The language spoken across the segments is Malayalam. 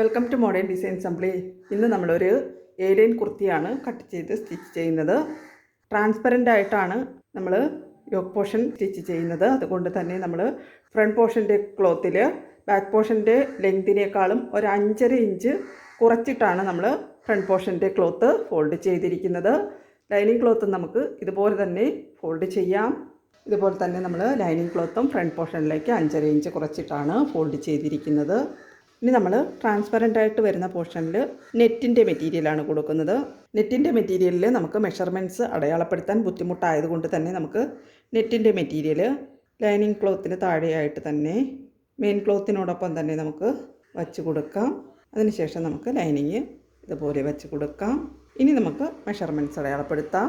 Welcome to modern design assembly ഇന്ന് നമ്മളൊരു ഏലിയൻ കുർത്തിയാണ് കട്ട് ചെയ്ത് സ്റ്റിച്ച് ചെയ്യുന്നത്. ട്രാൻസ്പെറന്റ് ആയിട്ടാണ് നമ്മൾ യോക്ക് പോർഷൻ സ്റ്റിച്ച് ചെയ്യുന്നത്. അതുകൊണ്ട് തന്നെ നമ്മൾ ഫ്രണ്ട് പോർഷന്റെ ക്ലോത്തിൽ ബാക്ക് പോർഷന്റെ ലെങ്തിനേക്കാളും ഒരു അഞ്ചര ഇഞ്ച് കുറച്ചിട്ടാണ് നമ്മൾ ഫ്രണ്ട് പോർഷന്റെ ക്ലോത്ത് ഫോൾഡ് ചെയ്തിരിക്കുന്നത്. ലൈനിങ് ക്ലോത്ത് നമുക്ക് ഇതുപോലെ തന്നെ ഫോൾഡ് ചെയ്യാം. ഇതുപോലെ തന്നെ നമ്മൾ ലൈനിങ് ക്ലോത്തും ഫ്രണ്ട് പോർഷനിലേക്ക് അഞ്ചര ഇഞ്ച് കുറച്ചിട്ടാണ് ഫോൾഡ് ചെയ്തിരിക്കുന്നത്. ഇനി നമ്മൾ ട്രാൻസ്പെറന്റ് ആയിട്ട് വരുന്ന പോർഷനിൽ നെറ്റിന്റെ മെറ്റീരിയലാണ് കൊടുക്കുന്നത്. നെറ്റിന്റെ മെറ്റീരിയലിൽ നമുക്ക് മെഷർമെന്റ്സ് അടയാളപ്പെടുത്താൻ ബുദ്ധിമുട്ടായതുകൊണ്ട് തന്നെ നമുക്ക് നെറ്റിന്റെ മെറ്റീരിയൽ ലൈനിങ് ക്ലോത്തിന് താഴെയായിട്ട് തന്നെ മെയിൻ ക്ലോത്തിനോടൊപ്പം തന്നെ നമുക്ക് വച്ച് കൊടുക്കാം. അതിനുശേഷം നമുക്ക് ലൈനിങ് ഇതുപോലെ വെച്ച് കൊടുക്കാം. ഇനി നമുക്ക് മെഷർമെന്റ്സ് അടയാളപ്പെടുത്താം.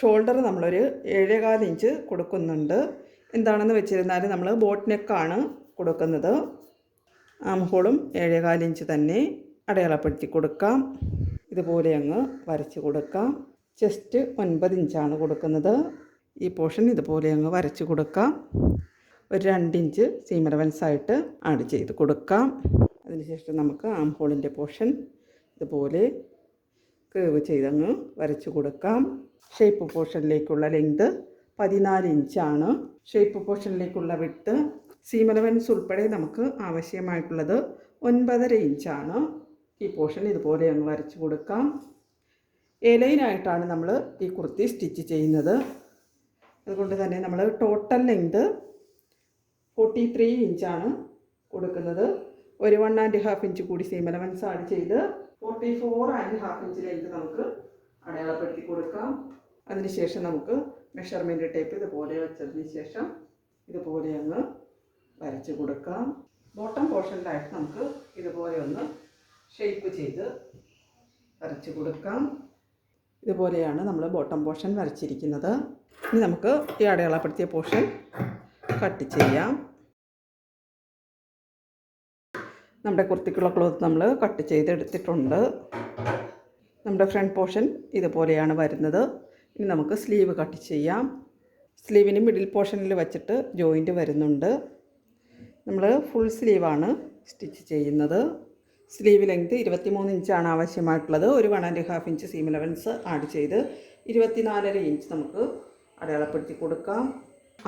ഷോൾഡർ നമ്മളൊരു ഏഴേകാൽ ഇഞ്ച് കൊടുക്കുന്നുണ്ട്. എന്താണെന്ന് വെച്ചിരുന്നാൽ നമ്മൾ ബോട്ട് നെക്കാണ് കൊടുക്കുന്നത്. ആം ഹോളും ഇഞ്ച് തന്നെ അടയാളപ്പെടുത്തി കൊടുക്കാം. ഇതുപോലെ അങ്ങ് വരച്ച് കൊടുക്കാം. ചെസ്റ്റ് ഒൻപത് ഇഞ്ചാണ് കൊടുക്കുന്നത്. ഈ പോർഷൻ ഇതുപോലെ അങ്ങ് വരച്ച് കൊടുക്കാം. ഒരു രണ്ടിഞ്ച് സീം ആയിട്ട് ആഡ് ചെയ്ത് കൊടുക്കാം. അതിനുശേഷം നമുക്ക് ആം ഹോളിന്റെ പോർഷൻ ഇതുപോലെ കേവ് ചെയ്തങ്ങ് വരച്ച് കൊടുക്കാം. ഷേപ്പ് പോർഷനിലേക്കുള്ള ലെങ്ത് പതിനാല് ഇഞ്ചാണ്. ഷേപ്പ് പോർഷനിലേക്കുള്ള വിട്ട് സീം അലവൻസ് ഉൾപ്പെടെ നമുക്ക് ആവശ്യമായിട്ടുള്ളത് ഒൻപതര ഇഞ്ചാണ്. ഈ പോർഷൻ ഇതുപോലെ അങ്ങ് വരച്ച് കൊടുക്കാം. എലൈനായിട്ടാണ് നമ്മൾ ഈ കുർത്തി സ്റ്റിച്ച് ചെയ്യുന്നത്. അതുകൊണ്ട് തന്നെ നമ്മൾ ടോട്ടൽ ലെങ്ത് ഫോർട്ടി ത്രീ ഇഞ്ചാണ് കൊടുക്കുന്നത്. ഒരു വൺ ആൻഡ് ഹാഫ് ഇഞ്ച് കൂടി സീം അലവൻസ് ആഡ് ചെയ്ത് forty four and half inch length നമുക്ക് അടയാളപ്പെടുത്തി കൊടുക്കാം. അതിനുശേഷം നമുക്ക് മെഷർമെന്റ് ടേപ്പ് ഇതുപോലെ വെച്ചതിന് ശേഷം ഇതുപോലെ അങ്ങ് വരച്ച് കൊടുക്കാം. ബോട്ടം പോർഷനിലായിട്ട് നമുക്ക് ഇതുപോലെ ഒന്ന് ഷേപ്പ് ചെയ്ത് വരച്ച് കൊടുക്കാം. ഇതുപോലെയാണ് നമ്മൾ ബോട്ടം പോർഷൻ വരച്ചിരിക്കുന്നത്. ഇനി നമുക്ക് ഈ അടയാളപ്പെടുത്തിയ പോർഷൻ കട്ട് ചെയ്യാം. നമ്മുടെ കുർത്തിക്കുള്ള ക്ലോത്ത് നമ്മൾ കട്ട് ചെയ്തെടുത്തിട്ടുണ്ട്. നമ്മുടെ ഫ്രണ്ട് പോർഷൻ ഇതുപോലെയാണ് വരുന്നത്. ഇനി നമുക്ക് സ്ലീവ് കട്ട് ചെയ്യാം. സ്ലീവിന് മിഡിൽ പോർഷനിൽ വെച്ചിട്ട് ജോയിന്റ് വരുന്നുണ്ട്. നമ്മൾ ഫുൾ സ്ലീവാണ് സ്റ്റിച്ച് ചെയ്യുന്നത്. സ്ലീവ് ലെങ്ത് ഇരുപത്തിമൂന്ന് ഇഞ്ചാണ് ആവശ്യമായിട്ടുള്ളത്. ഒരു one and half inch seam allowance add ചെയ്ത് ഇരുപത്തിനാലര ഇഞ്ച് നമുക്ക് അടയാളപ്പെടുത്തി കൊടുക്കാം.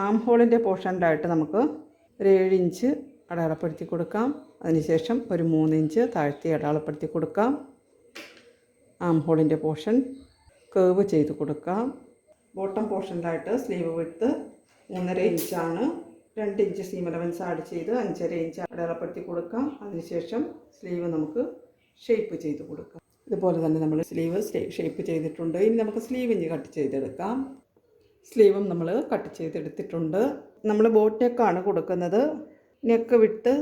ആം ഹോളിന്റെ പോർഷനിലായിട്ട് നമുക്ക് ഒരു ഏഴ് ഇഞ്ച് അടയാളപ്പെടുത്തി കൊടുക്കാം. അതിനുശേഷം ഒരു മൂന്ന് ഇഞ്ച് താഴ്ത്തി അടയാളപ്പെടുത്തി കൊടുക്കാം. ആം ഹോളിന്റെ പോർഷൻ കേവ് ചെയ്ത് കൊടുക്കാം. ബോട്ടം പോർഷനിലായിട്ട് സ്ലീവ് വിട്ട് മൂന്നര ഇഞ്ചാണ് രണ്ട് ഇഞ്ച് സീം അലവൻസ് ആഡ് ചെയ്ത് അഞ്ചര ഇഞ്ച് അടയാളപ്പെടുത്തി കൊടുക്കാം. അതിനുശേഷം സ്ലീവ് നമുക്ക് ഷേപ്പ് ചെയ്ത് കൊടുക്കാം. ഇതുപോലെ തന്നെ നമ്മൾ സ്ലീവ് ഷേപ്പ് ചെയ്തിട്ടുണ്ട്. ഇനി നമുക്ക് സ്ലീവ് ഇഞ്ച് കട്ട് ചെയ്തെടുക്കാം. സ്ലീവും നമ്മൾ കട്ട് ചെയ്തെടുത്തിട്ടുണ്ട്. നമ്മൾ ബോട്ട് നെക്കാണ് കൊടുക്കുന്നത്. നെക്ക് വിട്ട്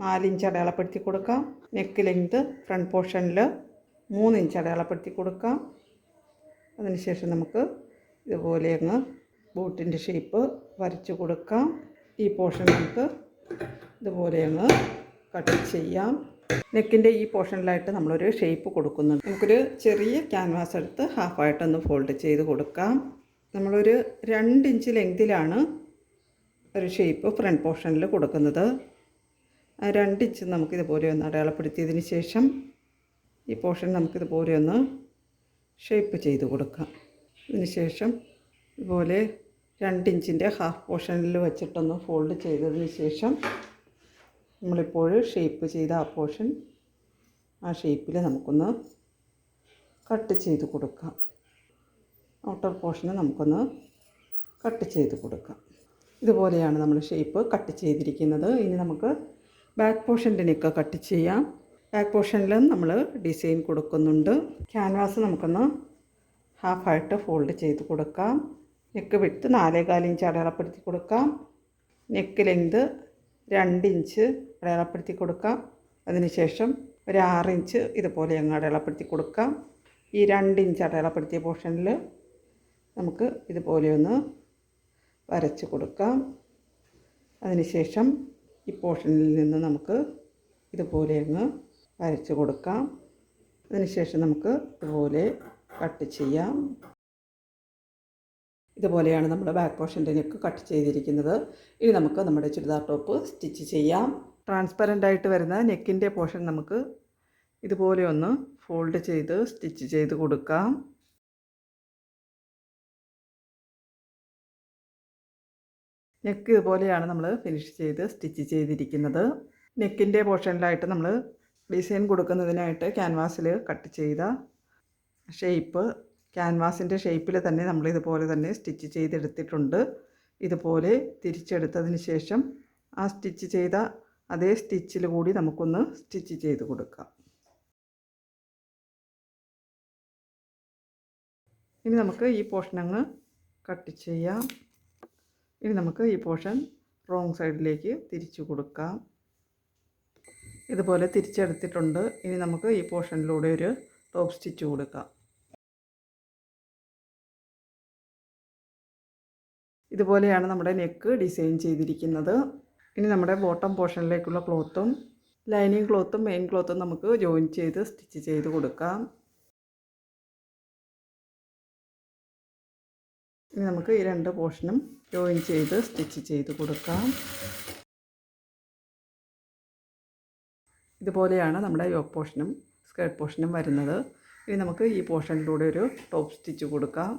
നാലിഞ്ച് അടയാളപ്പെടുത്തി കൊടുക്കാം. നെക്ക് ലെങ്ത് ഫ്രണ്ട് പോർഷനിൽ മൂന്ന് ഇഞ്ച് അടയാളപ്പെടുത്തി കൊടുക്കാം. അതിനുശേഷം നമുക്ക് ഇതുപോലെ അങ്ങ് ബോട്ടിന്റെ ഷേപ്പ് വരച്ചു കൊടുക്കാം. ഈ പോർഷൻ നമുക്ക് ഇതുപോലെ അങ്ങ് കട്ട് ചെയ്യാം. നെക്കിന്റെ ഈ പോർഷനിലായിട്ട് നമ്മളൊരു ഷേപ്പ് കൊടുക്കുന്നുണ്ട്. നമുക്കൊരു ചെറിയ ക്യാൻവാസ് എടുത്ത് ഹാഫായിട്ടൊന്ന് ഫോൾഡ് ചെയ്ത് കൊടുക്കാം. നമ്മളൊരു രണ്ട് ഇഞ്ച് ലെങ്തിലാണ് ഒരു ഷേപ്പ് ഫ്രണ്ട് പോർഷനിൽ കൊടുക്കുന്നത്. രണ്ട് ഇഞ്ച് നമുക്കിതുപോലെ ഒന്ന് അടയാളപ്പെടുത്തിയതിന് ശേഷം ഈ പോർഷൻ നമുക്കിതുപോലെ ഒന്ന് ഷേപ്പ് ചെയ്ത് കൊടുക്കാം. അതിന് ശേഷം ഇതുപോലെ രണ്ട് ഇഞ്ചിന്റെ ഹാഫ് പോർഷനിൽ വെച്ചിട്ടൊന്ന് ഫോൾഡ് ചെയ്തതിന് ശേഷം നമ്മളിപ്പോൾ ഷേപ്പ് ചെയ്ത ആ പോർഷൻ ആ ഷേപ്പിൽ നമുക്കൊന്ന് കട്ട് ചെയ്ത് കൊടുക്കാം. ഔട്ടർ പോർഷന് നമുക്കൊന്ന് കട്ട് ചെയ്ത് കൊടുക്കാം. ഇതുപോലെയാണ് നമ്മൾ ഷേപ്പ് കട്ട് ചെയ്തിരിക്കുന്നത്. ഇനി നമുക്ക് ബാക്ക് പോർഷന്റെ നെക്ക് കട്ട് ചെയ്യാം. ബാക്ക് പോർഷനിലും നമ്മൾ ഡിസൈൻ കൊടുക്കുന്നുണ്ട്. ക്യാൻവാസ് നമുക്കൊന്ന് ഹാഫായിട്ട് ഫോൾഡ് ചെയ്ത് കൊടുക്കാം. നെക്ക് വിട്ട് നാലേകാൽ ഇഞ്ച് അടയാളപ്പെടുത്തി കൊടുക്കാം. നെക്ക് ലെങ്ത് രണ്ട് ഇഞ്ച് അടയാളപ്പെടുത്തി കൊടുക്കാം. അതിനുശേഷം ഒരു ആറ് ഇഞ്ച് ഇതുപോലെ അങ്ങ് അടയാളപ്പെടുത്തി കൊടുക്കാം. ഈ രണ്ട് ഇഞ്ച് അടയാളപ്പെടുത്തിയ പോർഷനിൽ നമുക്ക് ഇതുപോലെ ഒന്ന് വരച്ച് കൊടുക്കാം. അതിനുശേഷം ഈ പോർഷനിൽ നിന്ന് നമുക്ക് ഇതുപോലെ അങ്ങ് വരച്ച് കൊടുക്കാം. അതിനുശേഷം നമുക്ക് ഇതുപോലെ കട്ട് ചെയ്യാം. ഇതുപോലെയാണ് നമ്മൾ ബാക്ക് പോർഷന്റെ നെക്ക് കട്ട് ചെയ്തിരിക്കുന്നത്. ഇനി നമുക്ക് നമ്മുടെ ചുരിദാർ ടോപ്പ് സ്റ്റിച്ച് ചെയ്യാം. ട്രാൻസ്പെറന്റ് ആയിട്ട് വരുന്ന നെക്കിന്റെ പോർഷൻ നമുക്ക് ഇതുപോലെ ഒന്ന് ഫോൾഡ് ചെയ്ത് സ്റ്റിച്ച് ചെയ്ത് കൊടുക്കാം. നെക്ക് ഇതുപോലെയാണ് നമ്മൾ ഫിനിഷ് ചെയ്ത് സ്റ്റിച്ച് ചെയ്തിരിക്കുന്നത്. നെക്കിന്റെ പോർഷനിലായിട്ട് നമ്മൾ ഡിസൈൻ കൊടുക്കുന്നതിനായിട്ട് ക്യാൻവാസിൽ കട്ട് ചെയ്ത ഷേപ്പ് ക്യാൻവാസിന്റെ ഷേപ്പിൽ തന്നെ നമ്മൾ ഇതുപോലെ തന്നെ സ്റ്റിച്ച് ചെയ്തെടുത്തിട്ടുണ്ട്. ഇതുപോലെ തിരിച്ചെടുത്തതിന് ശേഷം ആ സ്റ്റിച്ച് ചെയ്ത അതേ സ്റ്റിച്ചിൽ കൂടി നമുക്കൊന്ന് സ്റ്റിച്ച് ചെയ്ത് കൊടുക്കാം. ഇനി നമുക്ക് ഈ പോർഷൻ അങ്ങ് കട്ട് ചെയ്യാം. ഇനി നമുക്ക് ഈ പോർഷൻ റോങ് സൈഡിലേക്ക് തിരിച്ചു കൊടുക്കാം. ഇതുപോലെ തിരിച്ചെടുത്തിട്ടുണ്ട്. ഇനി നമുക്ക് ഈ പോർഷനിലൂടെ ഒരു ടോപ്പ് സ്റ്റിച്ച് കൊടുക്കാം. ഇതുപോലെയാണ് നമ്മുടെ നെക്ക് ഡിസൈൻ ചെയ്തിരിക്കുന്നത്. ഇനി നമ്മുടെ ബോട്ടം പോർഷനിലേക്കുള്ള ക്ലോത്തും ലൈനിങ് ക്ലോത്തും മെയിൻ ക്ലോത്തും നമുക്ക് ജോയിൻ ചെയ്ത് സ്റ്റിച്ച് ചെയ്ത് കൊടുക്കാം. ഇനി നമുക്ക് ഈ രണ്ട് പോർഷനും ജോയിൻ ചെയ്ത് സ്റ്റിച്ച് ചെയ്ത് കൊടുക്കാം. ഇതുപോലെയാണ് നമ്മുടെ യോക്ക് പോർഷനും സ്കേർട്ട് പോർഷനും വരുന്നത്. ഇനി നമുക്ക് ഈ പോർഷനിലൂടെ ഒരു ടോപ്പ് സ്റ്റിച്ച് കൊടുക്കാം.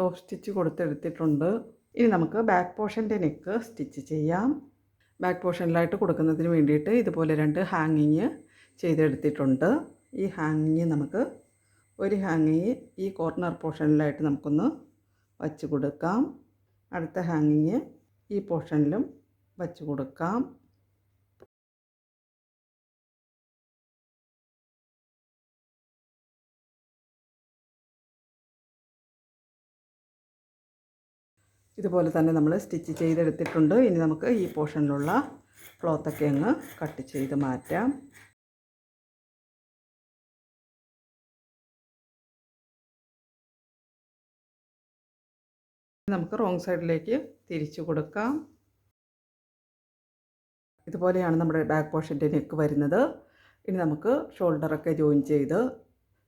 ടോപ്പ് സ്റ്റിച്ച് കൊടുത്തെടുത്തിട്ടുണ്ട്. ഇനി നമുക്ക് ബാക്ക് പോർഷന്റെ നെക്ക് സ്റ്റിച്ച് ചെയ്യാം. ബാക്ക് പോർഷനിലായിട്ട് കൊടുക്കുന്നതിന് വേണ്ടിയിട്ട് ഇതുപോലെ രണ്ട് ഹാങ്ങിങ് ചെയ്തെടുത്തിട്ടുണ്ട്. ഈ ഹാങ്ങിങ് നമുക്ക് ഒരു ഹാങ്ങിങ് ഈ കോർണർ പോർഷനിലായിട്ട് നമുക്കൊന്ന് വച്ച് കൊടുക്കാം. അടുത്ത ഹാങ്ങിങ് ഈ പോർഷനിലും വച്ച് കൊടുക്കാം. ഇതുപോലെ തന്നെ നമ്മൾ സ്റ്റിച്ച് ചെയ്തെടുത്തിട്ടുണ്ട്. ഇനി നമുക്ക് ഈ പോർഷനിലുള്ള ക്ലോത്തൊക്കെ അങ്ങ് കട്ട് ചെയ്ത് മാറ്റാം. നമുക്ക് റോങ് സൈഡിലേക്ക് തിരിച്ചു കൊടുക്കാം. ഇതുപോലെയാണ് നമ്മുടെ ബാക്ക് പോർഷന്റെ നെക്ക് വരുന്നത്. ഇനി നമുക്ക് ഷോൾഡറൊക്കെ ജോയിൻ ചെയ്ത്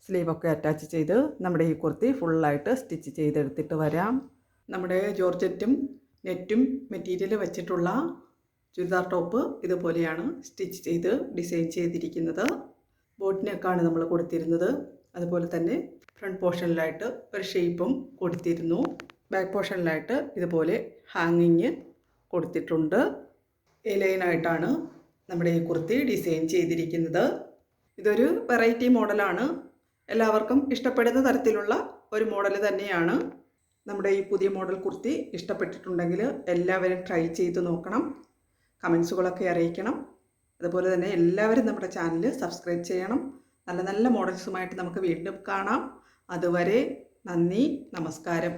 സ്ലീവൊക്കെ അറ്റാച്ച് ചെയ്ത് നമ്മുടെ ഈ കുർത്തി ഫുള്ളായിട്ട് സ്റ്റിച്ച് ചെയ്തെടുത്തിട്ട് വരാം. നമ്മുടെ ജോർജറ്റും നെറ്റും മെറ്റീരിയൽ വെച്ചിട്ടുള്ള ചുരിദാർ ടോപ്പ് ഇതുപോലെയാണ് സ്റ്റിച്ച് ചെയ്ത് ഡിസൈൻ ചെയ്തിരിക്കുന്നത്. ബോട്ടിനൊക്കെയാണ് നമ്മൾ കൊടുത്തിരുന്നത്. അതുപോലെ തന്നെ ഫ്രണ്ട് പോർഷനിലായിട്ട് ഒരു ഷേപ്പും കൊടുത്തിരുന്നു. ബാക്ക് പോർഷനിലായിട്ട് ഇതുപോലെ ഹാങ്ങിങ് കൊടുത്തിട്ടുണ്ട്. എ നമ്മുടെ ഈ കുർത്തി ഡിസൈൻ ചെയ്തിരിക്കുന്നത്. ഇതൊരു വെറൈറ്റി മോഡലാണ്. എല്ലാവർക്കും ഇഷ്ടപ്പെടുന്ന തരത്തിലുള്ള ഒരു മോഡൽ തന്നെയാണ്. നമ്മുടെ ഈ പുതിയ മോഡൽ കുർത്തി ഇഷ്ടപ്പെട്ടിട്ടുണ്ടെങ്കിൽ എല്ലാവരും ട്രൈ ചെയ്ത് നോക്കണം. കമൻസുകളൊക്കെ അറിയിക്കണം. അതുപോലെ തന്നെ എല്ലാവരും നമ്മുടെ ചാനൽ സബ്സ്ക്രൈബ് ചെയ്യണം. നല്ല നല്ല മോഡൽസുമായിട്ട് നമുക്ക് വീണ്ടും കാണാം. അതുവരെ നന്ദി നമസ്കാരം.